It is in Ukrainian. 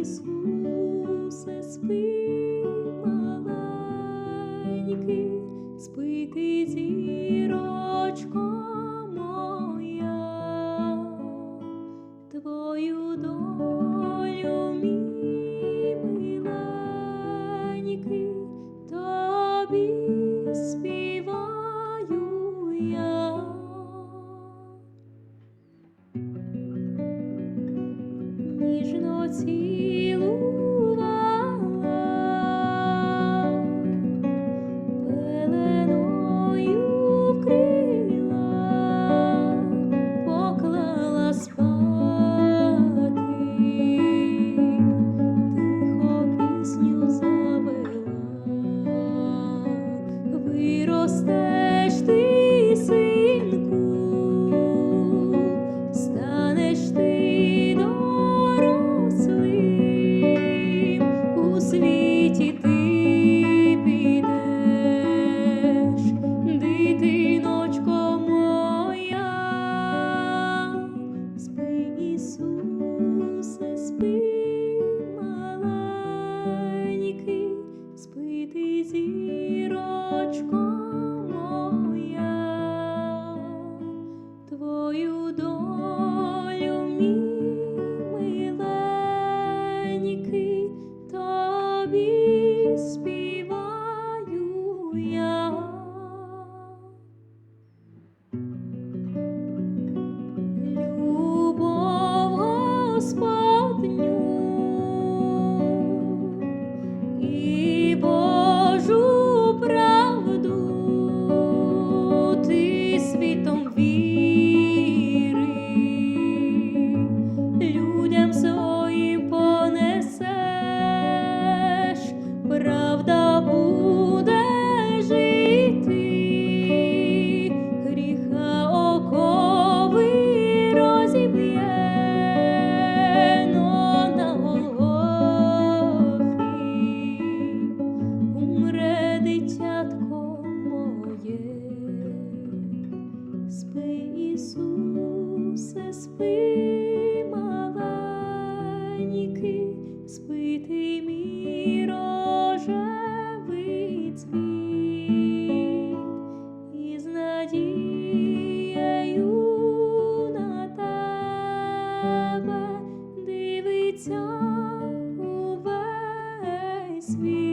Ісусе, спи, маленький, спи ти зірочко. ніжно цілувала, поклала спати, тихо пісню завела. Ісусе, спи, маленький, спи ти зірочко. спи, маленький, спитий мій рожевий цвіт, дивиться світ.